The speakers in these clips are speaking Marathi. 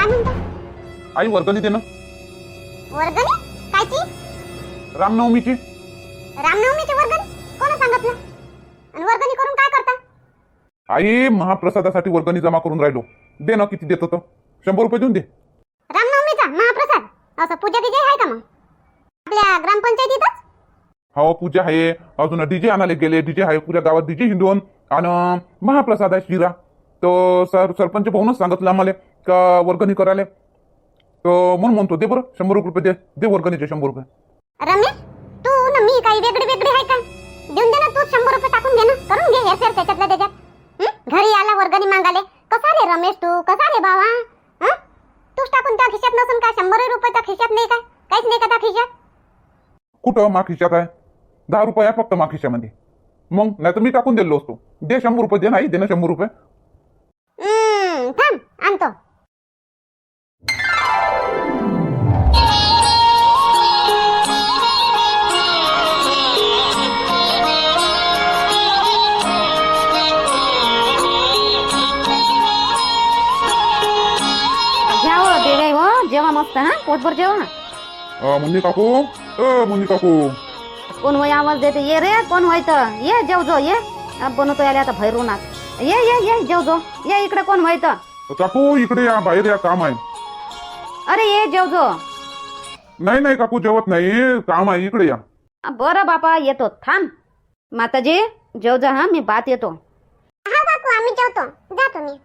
काय म्हणता? आई वर्गणी दे ना वर्गणी? कायची? रामनवमीची. रामनवमीची वर्गणी? कोण सांगितलं? आणि वर्गणी करून काय करता? आई महाप्रसादासाठी वर्गणी जमा करून राहिलो. दे ना किती देत होतं शंभर रुपये देऊन दे. रामनवमीचा? महाप्रसाद? असं पूजा गिजा आहे का मग? आपल्या ग्रामपंचायतीतच? हो पूजा आहे. अजून डीजे आणायला गेले. डीजे आहे पुऱ्या गावात. डीजे हिंडून आणि महाप्रसाद आहे शिरा तो सर सरपंच भाऊनच सांगितलं आम्हाला. का वर्गणी करायला? तो म्हणून म्हणतो दे बरं शंभर रुपये दे दे वर्गणीचे शंभर रुपये. रमेश तू ना मी काही वेगळी वेगळी आहे का? देऊन दे ना तू शंभर रुपये टाकून घे ना करून घे हेरफेर त्याच्यातल्या त्याच्यात. हं? घरी आला वर्गणी मागाले कसा रे रमेश तू? कसा रे बाबा हं? तूच टाकून त्या खिशात नसून काय शंभर रुपये त्या खिशात नाही काय काहीच नाही का त्या खिशात? कुठं मा खिशात आहे दहा रुपये आहे फक्त मा खिशामध्ये. मग नाही तर मी टाकून दिलो असतो. दे शंभर रुपये दे नाही दे ना शंभर रुपये. हं, थांब आणतो. जेवा मस्त हा? पोटभर जेवा अं, मुन्नी काकू? अ मुन्नी काकू. कोण वय आवाज देते? ये रे कोण वय तर? ये जेव जो ये. अब बनवतो याले आता भैरूनाथ ये ये ये जेव जो. ये इकडे कोण वय तर? काकू इकडे या बाहेर या काम आहे. अरे ये जेव जो. नाही नाही काकू जेवत नाही. काम आहे इकडे या. बरं बापा येतो. थांब. माताजी जेव जा हा मी बात येतो. हा काकू आम्ही जेवतो. जा तुम्ही.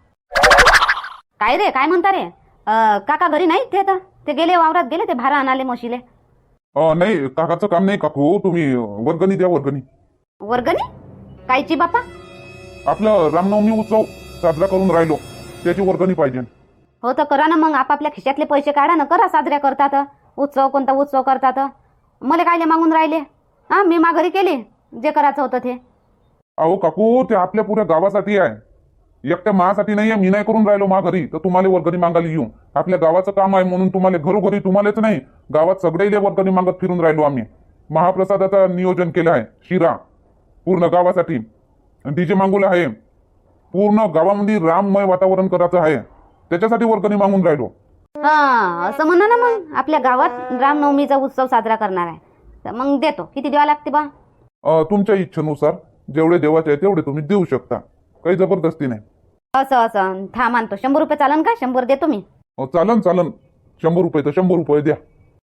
काय रे काय म्हणता रे? काका घरी नाही ते तर? ते गेले वावरात गेले ते भारा आणाले म्हशीले. अ, नाही काकाचं काम नाही काकू तुम्ही वर्गणी द्या वर्गणी. वर्गणी? कायची बापा? आपलं रामनवमी उत्सव साजरा करून राहिलो त्याची वर्गणी पाहिजे. हो तर करा ना मग आपापल्या खिशातले पैसे काढा ना करा साजऱ्या करतात. उत्सव कोणता उत्सव करतात? मला कायले मागून राहिले? हा मी माघारी केली जे करायचं होतं ते. अहो काकू ते आपल्या पुऱ्या गावासाठी आहे. एकट्या मासाठी नाही आहे मी नाही करून राहिलो मा घरी तर तुम्हाला वर्गणी मागायला येऊ. आपल्या गावाचं काम आहे म्हणून तुम्हाला घरोघरी तुम्हालाच नाही गावात सगळ्याला वर्गणी मागत फिरून राहिलो आम्ही. महाप्रसादाचं नियोजन केलं आहे शिरा पूर्ण गावासाठी. डीजे मागवलं आहे. पूर्ण गावामध्ये राममय वातावरण करायचं आहे. त्याच्यासाठी वर्गणी मागून राहिलो. हा असं म्हणा ना मग. आपल्या गावात रामनवमीचा उत्सव साजरा करणार आहे. तर मग देतो. किती द्यावं लागते बा? अ, तुमच्या इच्छेनुसार जेवढे देवाचे आहे तेवढे तुम्ही देऊ शकता. काही जबरदस्ती नाही. असं असं. थांब आणतो. शंभर रुपये चालन का? शंभर देतो मी. अ, चालन चालन. शंभर रुपये तर शंभर रुपये द्या.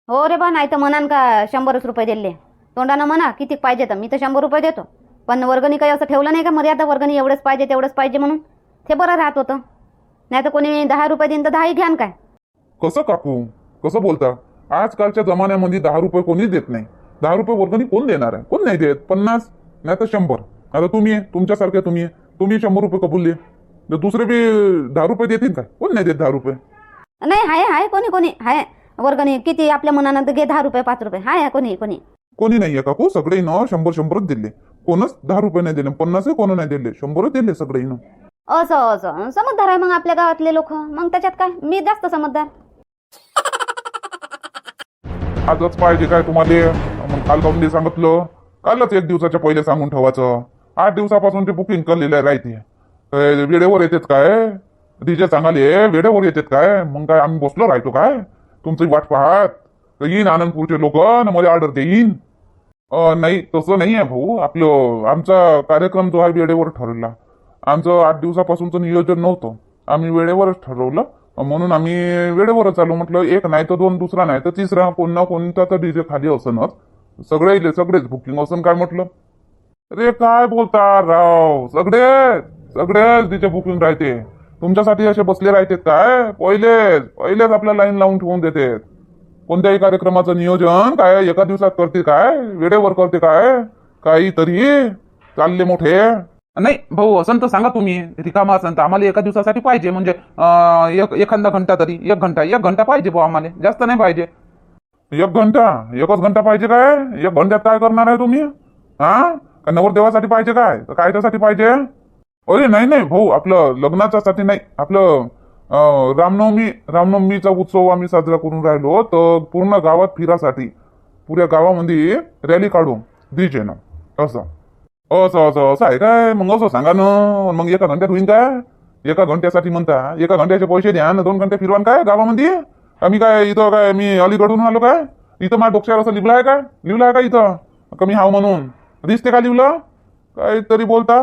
हो रे बा नाही तर म्हणान का शंभरच रुपये दिले. तोंडानं म्हणा किती पाहिजे तर. मी तर शंभर रुपये देतो. पण वर्गणी काही असं ठेवलं नाही का? मर्यादा वर्गणी एवढंच पाहिजे तेवढंच पाहिजे म्हणून. ते बरं राहत होतं. नाही तर कोणी दहा रुपये देईन तर दहाही घ्यान काय? कसं काकू? कसं बोलता? आजकालच्या जमान्यामध्ये दहा रुपये कोणीच देत नाही. दहा रुपये वर्गणी कोण देणार आहे? कोण नाही देत? पन्नास? नाही तर शंभर. आता तुम्ही आहे तुमच्यासारखे तुम्ही आहे. तुम्ही शंभर रुपये कबूलले तर दुसरे बी दहा रुपये देतील काय कोण नाही देत दहा रुपये? नाही आहे आहे कोणी कोणी आहे वर्गणी किती आपल्या मनानं तर घे दहा रुपये पाच रुपये. आहे कोणी कोणी. कोणी नाहीये काकू सगळे न शंभर शंभरच दिले. कोणच दहा रुपये नाही दिले. पन्नासही कोण नाही दिले. शंभरच दिले सगळे न असं असं. समजदार आहे मग आपल्या गावातले लोक. मग त्याच्यात काय? मी जास्त समजदार. आजच पाहिजे काय तुम्हाला? मग काल काऊन नाही सांगितलं. कालच एक दिवसाच्या पहिले सांगून ठेवायचं. आठ दिवसापासून ते बुकिंग केलेलं राहते. वेळेवर येतात काय? डीजे सांगाले वेळेवर येतात काय? मग काय आम्ही बसलो राहतो काय? तुमची वाट पाहत. तर येईन आनंदपूरचे लोक ना मला ऑर्डर देईन. नाही तसं नाही आहे भाऊ. आपलं आमचा कार्यक्रम जो आहे वेळेवर ठरला. आमचं आठ दिवसापासूनचं नियोजन नव्हतं. आम्ही वेळेवरच ठरवलं. म्हणून आम्ही वेळेवरच आलो. म्हटलं एक नाही तर दोन दुसरा नाही तर तिसरा. कोण ना कोणता तर डीजे खाली असनच. सगळे सगळेच बुकिंग असन काय म्हटलं? अरे काय बोलता राव? सगळे? सगळेच डीजे बुकिंग राहते. तुमच्यासाठी असे बसले राहते काय? पहिलेच पहिलेच आपल्या लाईन लावून ठेवून देते कोणत्याही कार्यक्रमाचं नियोजन काय? एका दिवसात करते काय? वेळेवर करते काय? काहीतरी? चालले मोठे. नाही भाऊ असं तर सांगा तुम्ही. रिकामा असन तर आम्हाला एका दिवसासाठी पाहिजे. म्हणजे एखादा घंटा तरी. एक घंटा एक घंटा पाहिजे भाऊ आम्हाला. जास्त नाही पाहिजे. एक घंटा? एकच घंटा पाहिजे काय? एक घंट्यात काय करणार आहे तुम्ही? हा? का नवरदेवासाठी पाहिजे काय? तर कायच्यासाठी पाहिजे? अरे नाही नाही भाऊ आपलं लग्नाच्यासाठी नाही. आपलं अं, रामनवमी रामनवमीचा उत्सव आम्ही साजरा करून राहिलो तर पूर्ण गावात फिरासाठी पुऱ्या गावामध्ये रॅली काढू डीजे ना. असं. असं असं असं आहे काय? मग असं सांगा ना. मग एका घंट्यात होईन काय? एका घंट्यासाठी म्हणता. एका घंट्याचे पैसे द्या ना दोन घंटे फिरवान काय गावामध्ये? आम्ही काय इथं काय मी अलीकडून आलो काय? इथं माझ्या डोक्यावर असं लिहिलं आहे काय? लिहिलं आहे का इथं? कमी हाव म्हणून. दिसते का लिहिलं? काहीतरी बोलता.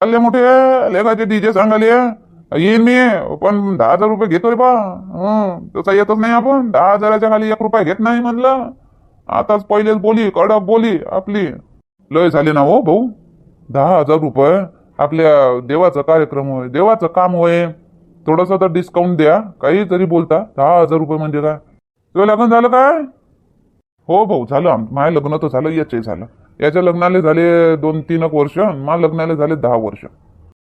चालले मोठे लेखाचे डीजे सांगाले? येईन मी पण दहा हजार रुपये घेतो रे बा तसा येतच नाही आपण. दहा हजाराच्या खाली एक रुपया घेत नाही म्हणलं. आताच पहिलेच बोली कडक बोली आपली. लय झाले ना हो भाऊ. दहा हजार रुपये. आपल्या देवाचा कार्यक्रम होय. देवाचं काम होय. थोडस तर डिस्काउंट द्या. काही तरी बोलता. दहा हजार रुपये म्हणजे काय? तुझं लग्न झालं काय? हो भाऊ झालं. माझ्या लग्न तर झालं याचे झालं. याच्या लग्नाला झाले दोन तीन एक वर्ष मा लग्नाला झाले दहा वर्ष.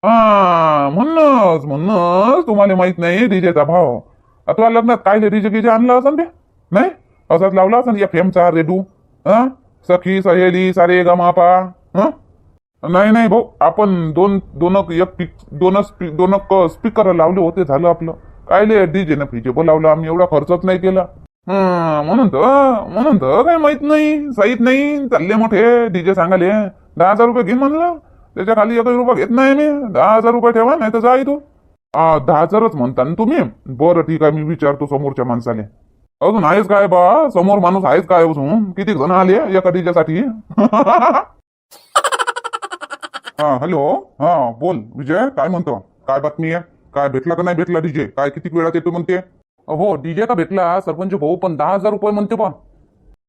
हा म्हणूनच म्हणूनच तुम्हाला माहीत नाही डीजेचा भाव. आता लग्नात काय डीजे गिजे आणला असं ते? नाही? असाच लावला असं या फेमचा रेडू हा? सखी सहेली सारे गमापा हा? नाही नाही भाऊ आपण दोन दोन एक पिक दोन स्पी- दोन स्पीकर लावले होते झालं आपलं. कायले डीजे ना फ्रीजे बोलावलं आम्ही एवढा खर्चच नाही केला. म्हणून तर म्हणून तर काय माहीत नाही साहित नाही. चालले मोठे डीजे सांगाले दहा हजार रुपये घेईन म्हणलं. त्याच्याखाली एकही रुपये घेत नाही मी. दहा हजार रुपये ठेवा नाही तर जाई तू दहा हजारच म्हणता ना तुम्ही? बरं ठीक आहे मी विचारतो समोरच्या माणसाने अजून आहेच काय बा? समोर माणूस आहेच काय अजून? किती जण आले एका डीजेसाठी हा हॅलो. हा बोल विजय काय म्हणतो? काय बातमी आहे? काय भेटला का नाही भेटला डीजे काय किती वेळात येतो म्हणते? हो डीजे का भेटला? सरपंच भाऊ पण दहा हजार रुपये म्हणते पण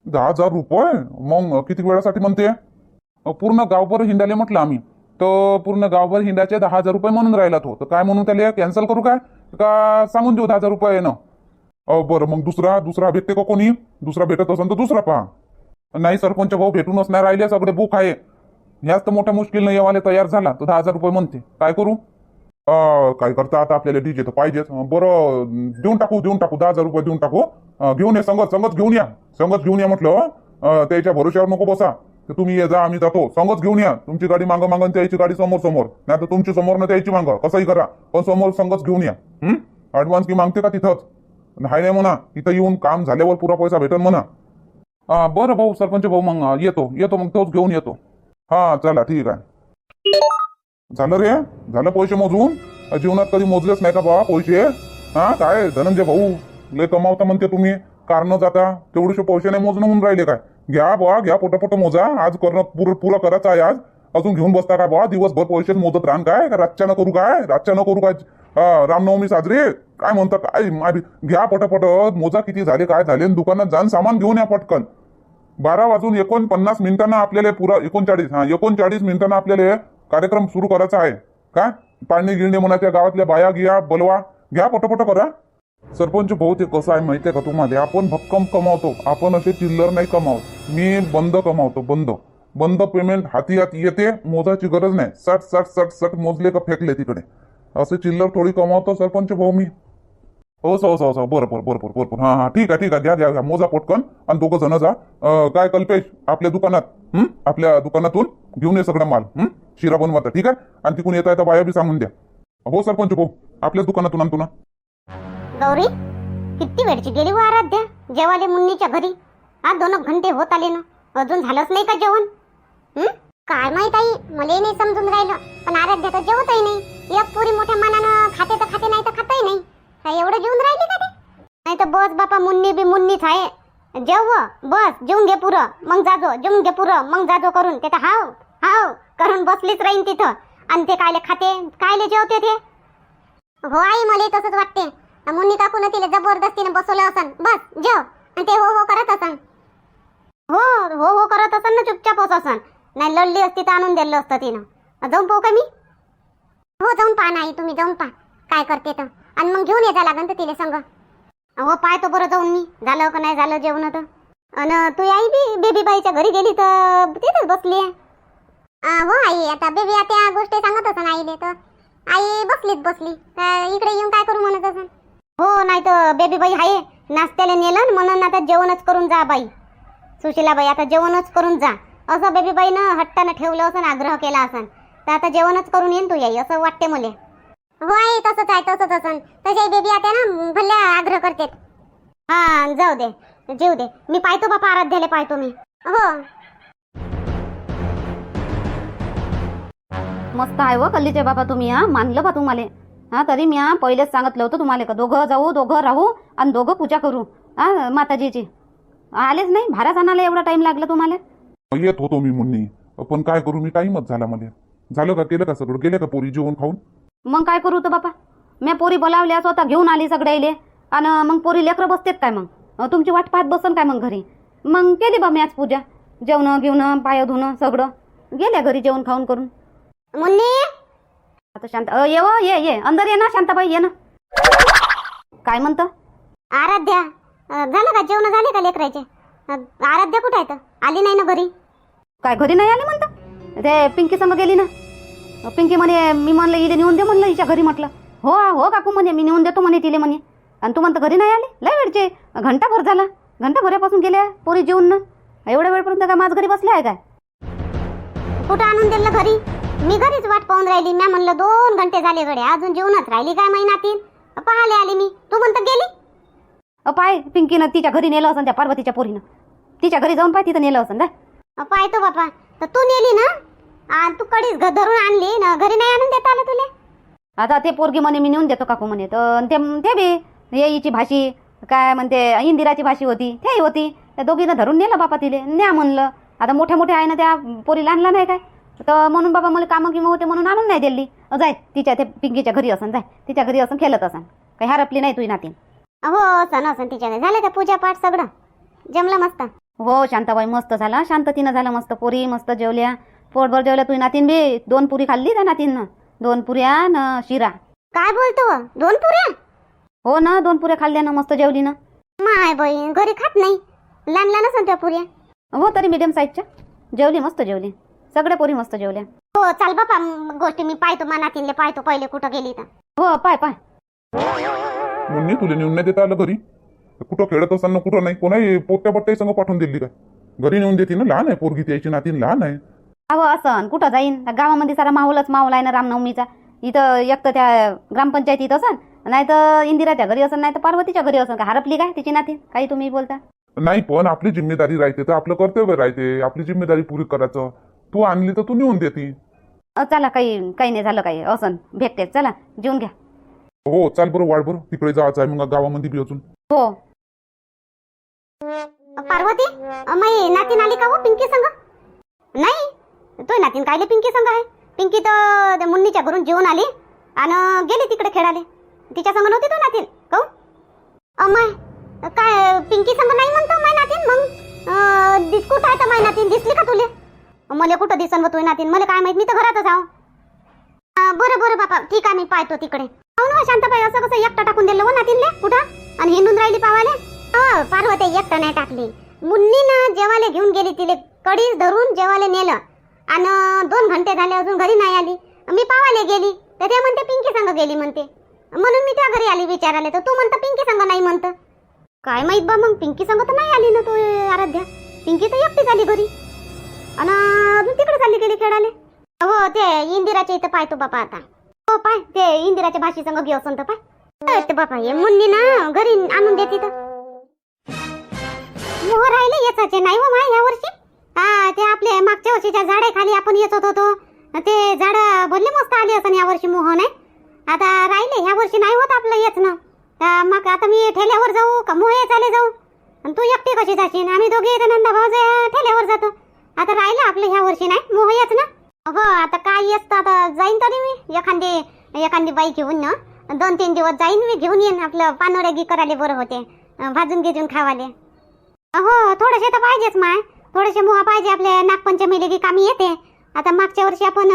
दहा हजार रुपये? मग किती वेळासाठी म्हणते? पूर्ण गावभर हिंडाले म्हटलं आम्ही. तर पूर्ण गावभर हिंडाचे दहा हजार रुपये म्हणून राहिला तो हो. तर काय म्हणून त्याला? कॅन्सल करू काय? का सांगून देऊ दहा हजार रुपये ना अहो बरं मग दुसरा दुसरा भेटते का कोणी? दुसरा भेटत असेल तर दुसरा पहा. नाही सरपंच भाऊ भेटूनच नाही राहिले सगळे बुक आहे. ह्याच तर मोठ्या मुश्किल नाही येवाले तयार झाला. तर दहा हजार रुपये म्हणते. काय करू? अं, काय करता? आता आपल्याला डीजे तर पाहिजेच. अं, बरं देऊन टाकू देऊन टाकू. दहा हजार रुपये देऊन टाकू. अं, घेऊन या संगत संगत घेऊन या. संगत घेऊन या म्हटलं अं, त्याच्या भरोश्यावर नको बसा. तर तुम्ही ये जा आम्ही जातो. संगत घेऊन या. तुमची गाडी मागं मागं आणि त्याची गाडी समोर समोर नाही तर तुमची समोर ना त्याची मागं. कसंही करा. पण समोर संगत घेऊन या. ऍडव्हान्स की मागते का तिथंच? नाही नाही म्हणा. इथं येऊन काम झाल्यावर पुरा पैसा भेटेल म्हणा. हा बरं भाऊ सरपंच भाऊ मग अं, येतो. येतो मग तोच घेऊन येतो. हा चला ठीक आहे. झालं रे? झालं पैसे मोजून? जीवनात कधी मोजलेच नाही का बाबा पैसे? हा काय धनंजय भाऊ लय कमावता म्हणते तुम्ही. कारण जाता तेवढेशे पैसे नाही मोजणं म्हणून राहिले काय? घ्या बा घ्या पोटापोट मोजा. आज करणं पुर पुरं करायचं आहे आज. अजून घेऊन बसता का बा? दिवसभर पैसेच मोजत राहण काय? रातच्या न करू काय? रातच्या न करू काय? रामनवमी साजरी? काय म्हणता काय घ्या पटापट मोजा किती झाले काय झाले आणि दुकानात जाऊन सामान घेऊन या पटकन. बारा वाजून एकोणपन्नास मिनिटांना आपल्याला पुरा एकोणचाळीस हा एकोणचाळीस मिनिटांना आपल्याला कार्यक्रम सुरू करायचा आहे. काय पाळणे गिळणे म्हणा त्या गावातल्या बाया घ्या बलवा घ्या पटपट करा. सरपंच भाऊ ते कसं आहे माहितीये का तुम्हाला? आपण भक्कम कमावतो. आपण असे चिल्लर नाही कमावत. मी बंद कमावतो बंद. बंद पेमेंट हाती हात येते मोजायची गरज नाही. सट सट सट सट मोजले का फेकले तिकडे. असे चिल्लर थोडी कमावतो सरपंच भाऊ मी. हो सो हो बरोबर बरोबर बरोबर हा हां हां. ठीक आहे ठीक आहे. द्या द्या घ्या मोजा पटकन आणि दोघं जण जा. काय कल्पेश? आपल्या दुकानात आपल्या दुकानातून घेऊन ये सगळा माल हं? शिरा बनवायचा ठीक आहे? आणि तिकून येता येता बाया बी सांगून द्या. हो सरपंच भाऊ आपल्याच दुकानातून आणतो ना. गौरी किती वेळची गेली हो आराध्या? जेवाले मुन्नीच्या घरी. आज दोन घंटे होत आले ना. अजून झालंच नाही का जेवण? हं? काय माहीत आई मला नाही समजून राहिलं. पण आराध्या तर जेवतही नाही. एक पुरी मोठ्या मनानं खाते तर खाते नाही तर खातही नाही. काय एवढं जेवून राहिली का ते? नाही तर बस बापा मुन्नी बी मुन्नीच आहे. जेव बस जेवून घे पुरं. मग जाजो जेवून घे पुरं. मग जाजो करून. ते तर हाव. हाव करून बसलीच राहीन तिथं. आणि ते कायले खाते? कायले जेवते ते? हो आई मला तसंच वाटते. मुन्नी काकून तिला जबरदस्तीने बसवलं असन. बस जेव. आणि ते हो हो करत असन. हो हो हो करत असन ना चुपचाप असन. नाही लढली असती तर आणून दिलं असतं तिनं. जाऊन पाहू का मी? हो जाऊन पहा नाही तुम्ही जाऊन पहा. काय करते तर. आणि मग घेऊन यायचा लागन तर तिला संग. हो पाहतो बरं जाऊन मी. झालं का नाही झालं जेवण तर. अन तू आई बी बेबी बाईच्या घरी गेली तर तिथेच बसली आहे हो आई आता बेबी आता गोष्टी सांगत असन आईले तर. आई बसलीच बसली. तर इकडे येऊन काय करू म्हणत असन? हो नाही तर बेबी बाई आहे नाश्त्याला नेलं म्हणून आता जेवणच करून जा बाई. सुशीलाबाई आता जेवणच करून जा. असं बेबी बाईनं हट्टानं ठेवलं असं आग्रह केला असन. तर आता जेवणच करून येईन तू याई असं वाटते मले. हो आहे तसंच आहे तसंच असन. तशाही बेबी आता ना भल्या आग्रह करते हा जाऊ दे. जेऊ दे. मी पाहतो बापा आराध्याला पाहतो मी. हो. मस्त आहे व कल्लीचे बाबा तुम्ही हा? मानलं बा तुम्हाला. हा तरी मी हा पहिलेच सांगितलं होतं तुम्हाला. का दोघं जाऊ दोघं राहू आणि दोघं पूजा करू. हा माताजीची. आलेच नाही? भाराच आणायला एवढा टाइम लागला तुम्हाला? येत होतो मी मुन्नी. पण काय करू मी टाईमच झाला मला. झालं का केलं का सगळं? गेले का पोरी जेवण खाऊन? मग काय करू तर बापा? मी पोरी बोलावल्या स्वतः घेऊन आली सगळ्याले. आणि मग पोरी लेकरं बसतेत काय मग? तुमची वाट पाहत बसन काय मग घरी? मग केली बा मी आज पूजा? जेवणं घेऊन पाय धुणं सगळं. गेल्या घरी जेवण खाऊन करून. मुन्नी? आता शांत अ, ये व, ये ये. अंदर ये ना शांताबाई ये ना. काय म्हणतं? आराध्या. अं, झालं का? जेवण झाले का लेकरायचे? अं, आराध्या कुठं आहे तर आली नाही ना घरी? काय घरी नाही आली म्हणतं? ते पिंकी संग गेली ना. अ, पिंकी म्हणे मी म्हणलं इले नेऊन दे म्हणलं हिच्या घरी म्हटलं. हो हो काकू म्हणे मी नेऊन देतो म्हणे तिले म्हणे. आणि तू म्हणतं घरी नाही आली? लय वेळचे. घंटाभर झाला. घंटाभरापासून गेल्या पोरी जेवून ना. एवढ्या वेळपर्यंत काय माझ घरी बसले आहे काय? कुठं आणून दिलं घरी? मी घरीच वाट पाहून राहिली. मी म्हणलं दोन घंटे झाले गडे अजून जेवणच राहिली काय महिन्यातील पाहायला आली मी. तू म्हणतं गेली? अ पाय पिंकीनं तिच्या घरी नेलं असं त्या पार्वतीच्या पोरीनं. तिच्या घरी जाऊन पाय तिथं नेलं असं अं, पाहतो बापा. तर तू नेली ना? आ, तू कडीच घ- धरून आणली ना? घरी नाही आणून देता आलं तुले? आता ते पोरगी म्हणे मी नेऊन देतो काकू म्हणे. तर ते ते बी हिची भाषी काय म्हणते इंदिराची भाषी होती तेही होती. त्या दोघीनं धरून नेलं बापा तिले. न्या म्हणलं. आता मोठ्या मोठ्या आहे ना त्या पोरीला आणला नाही काय? तर म्हणून बाबा मला कामं किमं होते म्हणून आणून नाही दिली. जाय तिच्या ते पिंकीच्या घरी असन जाय. तिच्या घरी असन खेळत असन. काही हरपली नाही तुझी नातीन. हो सण असं तिच्या झालं का पूजा पाठ सगळं? जमलं मस्त? हो शांताबाई मस्त झाला. शांततीनं झालं मस्त पोरी मस्त जेवल्या. पोटभर जेवल्या तुझी नातीन बी. दोन पुरी खाल्ली त्या नातीनं. दोन पुऱ्या न शिरा. काय बोलतो? व? दोन पुऱ्या? हो ना दोन पुऱ्या खाल्ल्या ना मस्त जेवली ना. माय बहीण घरी खात नाही. लहान लहान असं त्या पुऱ्या. हो तरी मीडियम साईजच्या जेवली मस्त जेवली. सगळ्या पोरी मस्त जेवल्या. हो चाल बापा म, गोष्टी मी पाहतो मनातीनले पाहतो पहिले कुठं गेली तर. हो पाय पाय. मुन्नी तुला नेऊन नाही देता आलं घरी? कुठं खेळत असताना कुठं नाही कोणाही पोट्या पट्ट्याही संग पाठवून दिली काय? घरी नेऊन देते ना लहान आहे पोरगी त्याची नातीन लहान आहे. अहो असं कुठं जाईन? गावामध्ये सारा माहोलच माहोल आहे ना रामनवमीचा. इथं एक तर त्या ग्रामपंचायतीत असन नाही तर इंदिराच्या घरी असन नाही तर पार्वतीच्या घरी असन का हरपली काय तिची नाती? काही तुम्ही बोलता? नाही पण आपली जिम्मेदारी राहते तर आपलं कर्तव्य राहते आपली जिम्मेदारी पुरी करायचं. तू आणली तर तू नेऊन देते. अ, चला काही काही नाही झालं काही. असन भेटते. चला जेवून घ्या. हो चाल बरं वाढ बरं. तिकडे जायचं आहे मग गावामध्ये बी अजून. हो. पार्वती माई नातीन आली का हो पिंकी संग? नाही तो नातीन कायले पिंकी संग आहे. पिंकी तर त्या मुन्नीच्या घरून जेवून आली आणि गेली तिकडे खेळाले तिच्या संग नव्हती तो नातीन काहून? अमाय काय पिंकी संग नाही म्हणतो माय नातीन? मग अं, कुठं आहे तर माय नातीन दिसली का तुले? मला कुठं दिसन होतोय नातीन? मला काय माहीत? मी तर घरातच आहो. बरं बरं बापा. ठीक आहे मी पाहतो तिकडे. हो ना शांताबाई असं कसं एकटा टाकून दिलं हो नातीनले? कुठं? आणि हिंडून राहिली पावाले? हो पार्वती एकटा नाही टाकली. मुन्नीनं जेवाले घेऊन गेली तिले. कडीच धरून जेवाले नेलं. आणि दोन घंटे झाले अजून घरी नाही आली. मी पावाले गेली. तर ते म्हणते पिंकी संग गेली म्हणते. म्हणून मी त्या घरी आली विचाराले तर तू म्हणता पिंकी संग नाही म्हणतं. काय माहीत बा मग पिंकी संग तर नाही आली ना तू आराध्या? पिंकी तर एकटी झाली घरी. आणि अजून तिकडे चालली गेली खेळाले हो ते इंदिराच्या इथं पाहतो बापा आता. हो पाय ते इंदिराच्या भाषी संग घेऊ असं तर पाय. ते बापा हे मुन्नी ना घरी आणून देते तर मोह राहिले याचाचे नाही हो माय या वर्षी. हा ते आपले मागच्या वर्षीच्या झाडे खाली आपण येत होतो. ते झाड बोलले मस्त आले असं या वर्षी मोह नाही? आता राहिले ह्या वर्षी नाही होत आपलं येच ना मग आता मी ठेल्यावर जाऊ का मोहे चाले जाऊ? आणि तू एकटी कशी जाशील आम्ही दोघे नंदा भाऊ ठेल्यावर जातो. आता राहिलं आपलं ह्या वर्षी नाही मोहयाच ना. हो आता काय असतं आता जाईन तरी मी एखादी एखादी बाई घेऊन ना. दोन तीन दिवस जाईन मी घेऊन येईन आपलं पानोड्यागी करायला बरं होते भाजून घेजून खावाले. हो थोडेसे तर पाहिजेच माय थोडेसे मोहा पाहिजे आपल्या नागपंचमीले की कामी येते. आता मागच्या वर्षी आपण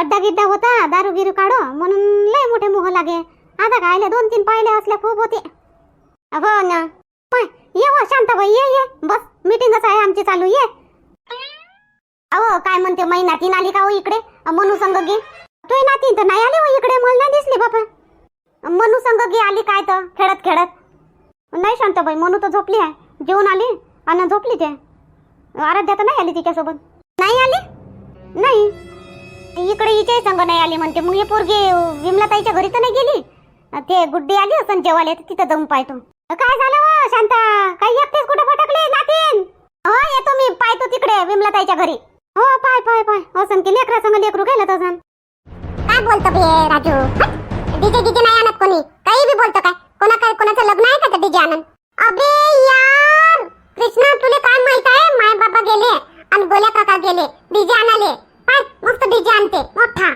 अड्डा गिड्डा होता दारू गिरू काढो म्हणून लय मोठे मोह लागे. आता खायला दोन तीन पाहिले असल्या खूप होते. हो ना. पाय ये हो शांताबाई ये ये. बस मीटिंगच आहे आमची चालू ये. अहो काय म्हणते मै नातीन आली का हो इकडे? मनू संग गे तू नातीन तर नाही आली हो इकडे मला नाही दिसली बाबा. मनू संग गे आली काय तर खेळत खेळत. नाही शांताबाई मनू तर झोपली आहे. जेवून आली आणि झोपली ते. आराध्या तर नाही आली तिच्यासोबत. नाही आली? नाही. इकडे हिच्याही संग नाही आली म्हणते. मग हे पोरगी विमलाताईच्या घरी तर नाही गेली? ते गुड्डी आली असं जेवायला तर तिथं जाऊन पाहतो. काय झालं हो शांता? काही एकटेच कुठे फटकले नातीन? हो येतो मी पाहतो तिकडे विमलाताईच्या घरी. हो पाय पाय पाय. असं की लेकरा संग लेकरू गेलं तसं काय बोलतो बे राजू? डीजे डीजे नाही आणत कोणी. काही बी बोलतो काय? कोणा काय कोणाचं लग्न आहे का डीजे आणन? अबे यार! कृष्णा तुले काय माहीत आहे? माय बाबा गेले आणि गोल्या काका गेले. डीजे आणाले. पाय मस्त डीजे आणते. मोठा.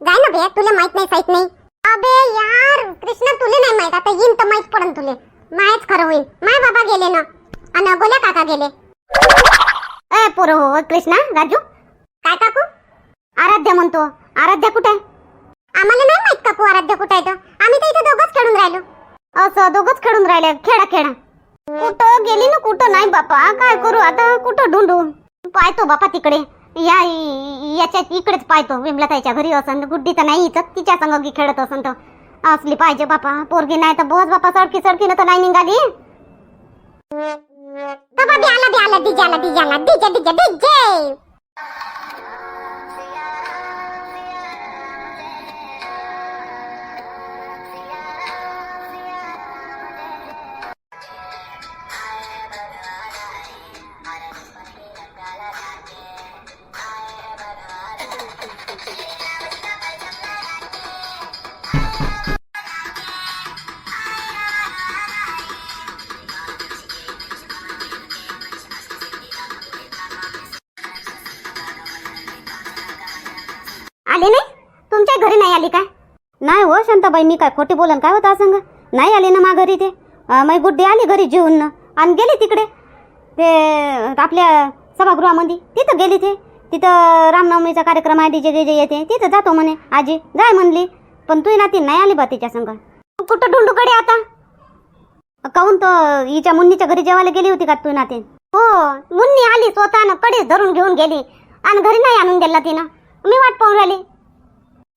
जाय ना बे तुला माहीत नाही साहित नाही. अबे यार! कृष्णा तुले नाही माहीत. आता येईन तर माहीत पडन तुले. मायच खरं होईल माय बाबा गेले ना. आणि गोल्या काका गेले. ए पोर हो कृष्णा राजू. काय काकू? आराध्या म्हणतो. आराध्या कुठे आम्हाला नाही माहीत काकू आराध्या कुठे आहे तर आम्ही तर इथे दोघंच खेळून राहिलो. असं दोघंच खेळून राहिले. खेळा खेळा. कुठं गेली ना कुठं नाही बापा. काय करू आता? कुठं ढूंढू? पाहतो बापा तिकडे. या याच्या इकडेच पाहतो. विमलताईच्या घरी असन. गुड्डी तर नाही इथं. तिच्या संग खेळत असन तर असली पाहिजे बापा. पोरगी नाही तर बस बापा. सडकी सडकीनं तर नाही निघाली. बाबा बी आला बी आला डीजे आला डीजे आला डीजे डीजे डीजे हो शांताबाई मी काय खोटे बोलन? काय होता संग नाही आले ना मा घरी ते? अं, गुड्डी आली घरी जेवून आणि गेली तिकडे? ते आपल्या सभागृहामध्ये? तिथं गेली ते? तिथं रामनवमीचा कार्यक्रम आहे डीजे गिजे येते. तिथं जातो म्हणे आजी. जाय म्हणली. पण तू नाती नाही आली बा तिच्या संग. कुठं ढुंडूकडे आता? काहून तर हिच्या मुन्नीच्या घरी जेवायला गेली होती का तू नाते हो मुन्नी आली स्वतः कडेच धरून घेऊन गेली. आणि घरी नाही आणून दिला तिनं. मी वाट पाहून राहिली.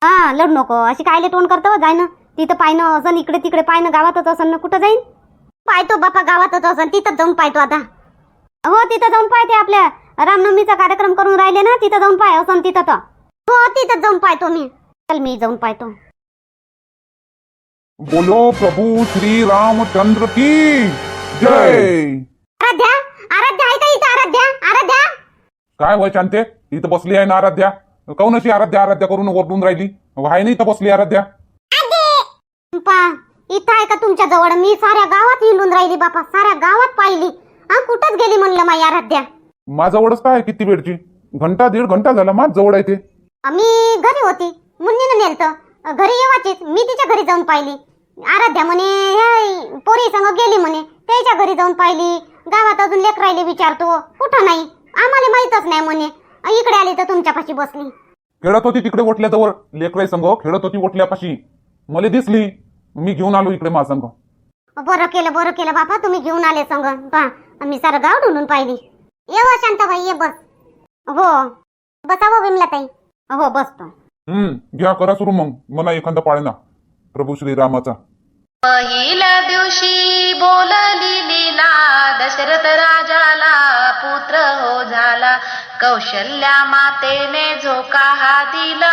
हा लढ नको. अशी कायले तोंड करतो जाय ना तिथं पायनं असं इकडे तिकडे पायनं गावातच असं ना कुठं जाईन? पाहतो बापा गावातच असं तिथं जाऊन पाहतो आता. हो तिथं जाऊन पाय ते आपल्या. रामनवमीचा कार्यक्रम करून राहिले ना तिथं जाऊन पाय असं तिथं तर. हो तिथं जाऊन पाहतो मी. चल मी जाऊन पाहतो. बोलो प्रभू श्री रामचंद्र की जय. आराध्या आराध्या आहे का इथं आराध्या आराध्या. काय वय शांते? इथं बसली आहे ना आराध्या? काऊन अशी आराध्या आराध्या करून ओरडून राहिली? आहे ना इथं बसली आराध्या. पा इथं आहे का तुमच्या जवळ? मी साऱ्या गावात हिंडून राहिली बापा साऱ्या गावात पाहिली. हा कुठंच गेली म्हणलं माई आराध्या. माझ्यावरच काय किती वेळची? घंटा दीड घंटा झाला माझ जवळ आहे ते. मी घरी होती. मुन्नीनं नेलतं. घरी येवाचीच. मी तिच्या घरी जाऊन पाहिली. आराध्या म्हणे पोरी संग गेली म्हणे. त्याच्या घरी जाऊन पाहिली. गावात अजून लेक राहिली विचारतो. कुठं नाही? आम्हाला माहीतच नाही म्हणे. इकडे आली तर तुमच्यापाशी बसली. खेळत होती तिकडे ओटल्याजवळ लेकराई संघ खेळत होती ओटल्यापाशी मला दिसली मी घेऊन आलो इकडे माझा संघ बरं केलं बरं केलं बापा तुम्ही घेऊन आले संग. पा मी सारं गाव ढूंढून पाहिली. ये व शांताबाई ये बस. हो. बसावं विमलाताई? हो बसतो. हम्म घ्या करा सुरू मग. मला एखादा पाळणा. प्रभू श्रीरामाचा. पहिल्या दिवशी बोलली लीला दशरथ राजाला पुत्र हो झाला. कौशल्या मातेने झोका हा दिला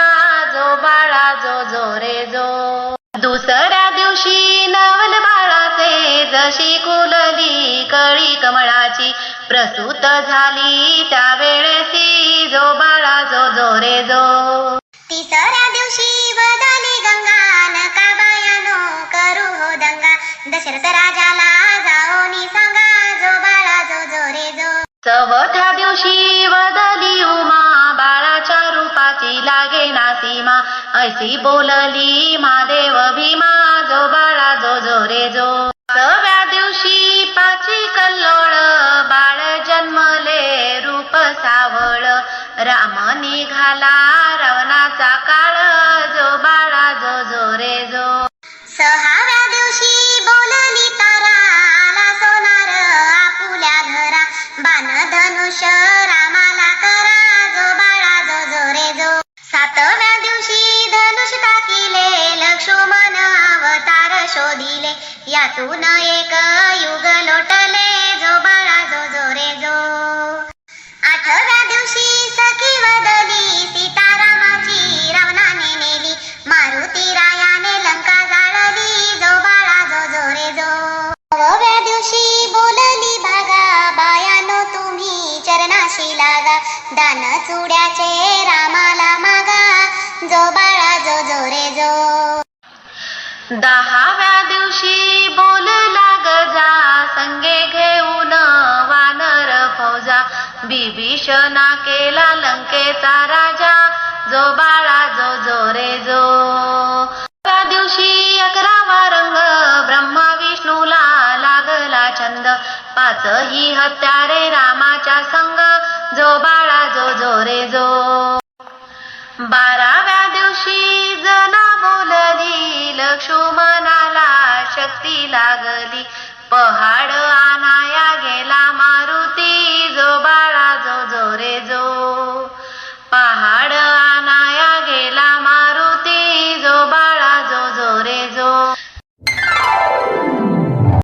जो बाळा जो जो रे जो. दुसऱ्या दिवशी नवल बाळाचे जशी खुलली कळी कमळाची प्रसूत झाली त्यावेळेसी जो बाळा जो जो रे जो. तिसऱ्या दिवशी बदली गंगा दशरथ राजाला जाओ सांगा जो बाळा जो जो रे जो. चौथ्या दिवशी वदली उमा बाळाच्या रूपाची लागे ना सीमा. ऐसी बोलली महादेव भीमा जो बाळा जो जो रे जो. सव्या दिवशी पाची कल्लोळ बाळ जन्मले रूप सावळ. राम निघाला यातून एक युग लोटले जो बाळा जो जो रे जो. आठव्या दिवशी सखी वदली सीतारामाची रावणाने नेली. मारुती रायाने लंका जाळली जो बाळा जो जो रे जो. नवव्या दिवशी बोलली भागा बायानो तुम्ही चरणाशी लागा. दान चुड्याचे रामाला मागा. जो बाळा जो जो रे जो. दहाव्या दिवशी बोलला गजा संगे घेऊन वानर फौजा. बिभीषणा केला लंकेचा राजा जो बाळा जो जो रे जो. त्या दिवशी अकरावा रंग ब्रह्मा विष्णूला लागला छंद. पाच ही हत्यारे रामाच्या संग जो बाळा जो जो रे जो. बाराव्या दिवशी जना बोलली लक्ष्मणाला शक्ती लागली. पहाड आणाया गेला मारुती जोबा